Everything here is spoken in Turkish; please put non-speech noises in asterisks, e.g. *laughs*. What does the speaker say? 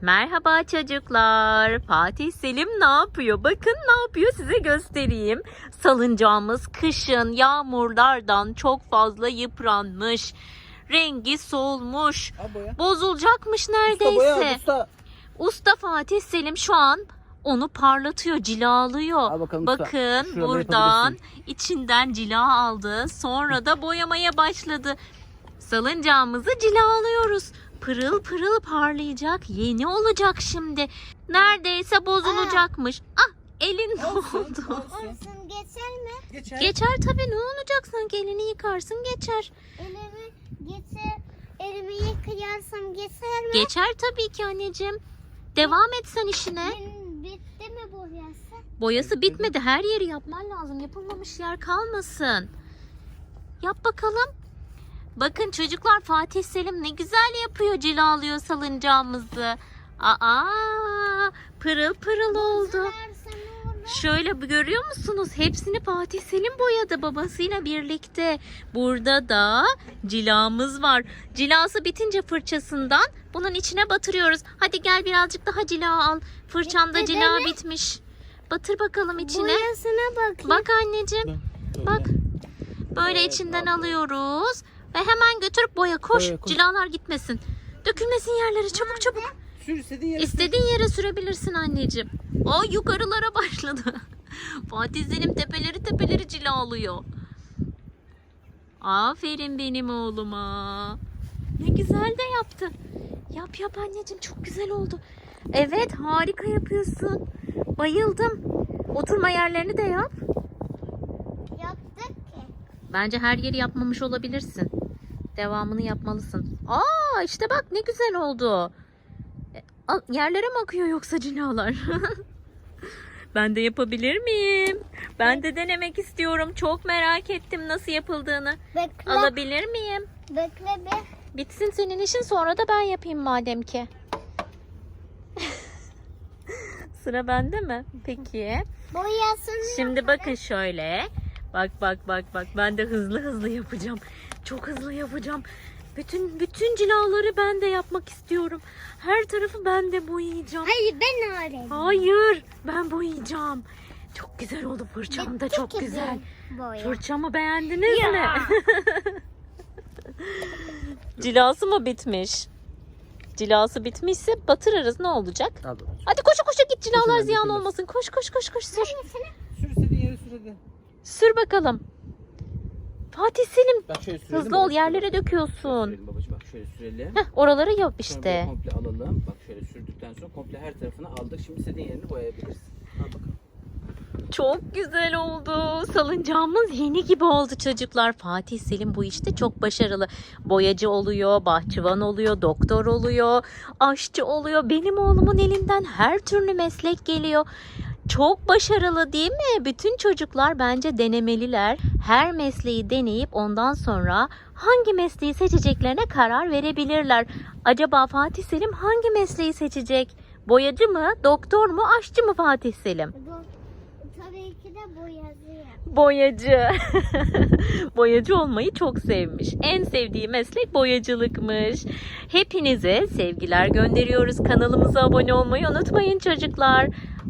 Merhaba çocuklar. Fatih Selim ne yapıyor? Bakın ne yapıyor size göstereyim. Salıncağımız kışın yağmurlardan çok fazla yıpranmış. Rengi solmuş. Boya. Bozulacakmış Usta boya neredeyse. usta. Usta Fatih Selim şu an onu parlatıyor, cilalıyor. Al bakalım usta. Bakın Şuraları buradan içinden cila aldı. Sonra da boyamaya başladı. Salıncağımızı cilalıyoruz. Pırıl pırıl parlayacak. Yeni olacak şimdi. Neredeyse bozulacakmış. Ah elin ne oldu? olsun. Olsun geçer mi? Geçer. Geçer tabii ne olacak sanki elini yıkarsın geçer. Elimi geçer. Elimi yıkayarsam geçer mi? Geçer tabii ki anneciğim. Devam et sen işine. Benim bitti mi boyası? Boyası bitmedi. Her yeri yapman lazım. Yapılmamış yer kalmasın. Yap bakalım. Bakın çocuklar Fatih Selim ne güzel yapıyor cilalıyor salıncağımızı. Aa pırıl pırıl oldu. Şöyle bir görüyor musunuz? Hepsini Fatih Selim boyadı babasıyla birlikte. Burada da cilamız var. Cilası bitince fırçasından bunun içine batırıyoruz. Hadi gel birazcık daha cila al. Fırçanda Bitti cila mi? bitmiş. Batır bakalım içine. Boyasına bakayım. Bak anneciğim. Bak. Böyle Evet, içinden alıyoruz. Ve hemen götürüp boya koş. Boya. Cilalar gitmesin. Dökülmesin yerlere çabuk çabuk. Sür istediğin yere. İstediğin yere sürebilirsin anneciğim. O yukarılara *laughs* başladı. Fatih Selim tepeleri tepeleri cilalıyor. Aferin benim oğluma. Ne güzel de yaptı. Yap yap anneciğim çok güzel oldu. Evet harika yapıyorsun. Bayıldım. Oturma yerlerini de yap. Yaptık ki. Bence her yeri yapmamış olabilirsin. Devamını yapmalısın. Aa işte bak ne güzel oldu. E, Yerlere mi akıyor yoksa cilalar? *laughs* ben de yapabilir miyim? Ben de denemek istiyorum. Çok merak ettim nasıl yapıldığını. Bekle. Alabilir miyim? Bekle bir. Bitsin senin işin sonra da ben yapayım madem ki. *laughs* Sıra bende mi? Peki. Boyasını Şimdi bakın şöyle. Bak bak bak bak ben de hızlı hızlı yapacağım. Çok hızlı yapacağım. Bütün bütün cilaları ben de yapmak istiyorum. Her tarafı ben de boyayacağım. Hayır ben öğrendim. Hayır, ben boyayacağım. Çok güzel oldu fırçam da çok güzel. Boya. Fırçamı beğendiniz Ya. mi? *laughs* Cilası mı bitmiş? Cilası bitmişse batırırız ne olacak? Babacığım. Hadi koşu koşu git cilalar ziyan olmasın. Koş koş koş koş sür. Sür istediğin yere sür hadi. Sür bakalım. Fatih Selim Bak şöyle sürelim. hızlı ol babacığım. yerlere döküyorsun. Sürelim babacığım bak şöyle sürelim. Heh, oraları yap Sonra böyle işte. komple alalım. Bak şöyle sürdükten sonra komple her tarafını aldık. Şimdi istediğin yerini boyayabilirsin. Al bakalım. Çok güzel oldu. Salıncağımız yeni gibi oldu çocuklar. Fatih Selim bu işte çok başarılı. Boyacı oluyor, bahçıvan oluyor, doktor oluyor, aşçı oluyor. Benim oğlumun elinden her türlü meslek geliyor. Çok başarılı değil mi? Bütün çocuklar bence denemeliler. Her mesleği deneyip ondan sonra hangi mesleği seçeceklerine karar verebilirler. Acaba Fatih Selim hangi mesleği seçecek? Boyacı mı, doktor mu, aşçı mı Fatih Selim? Tabii ki de boyası. Boyacı. *laughs* Boyacı olmayı çok sevmiş. En sevdiği meslek boyacılıkmış. Hepinize sevgiler gönderiyoruz. Kanalımıza abone olmayı unutmayın çocuklar.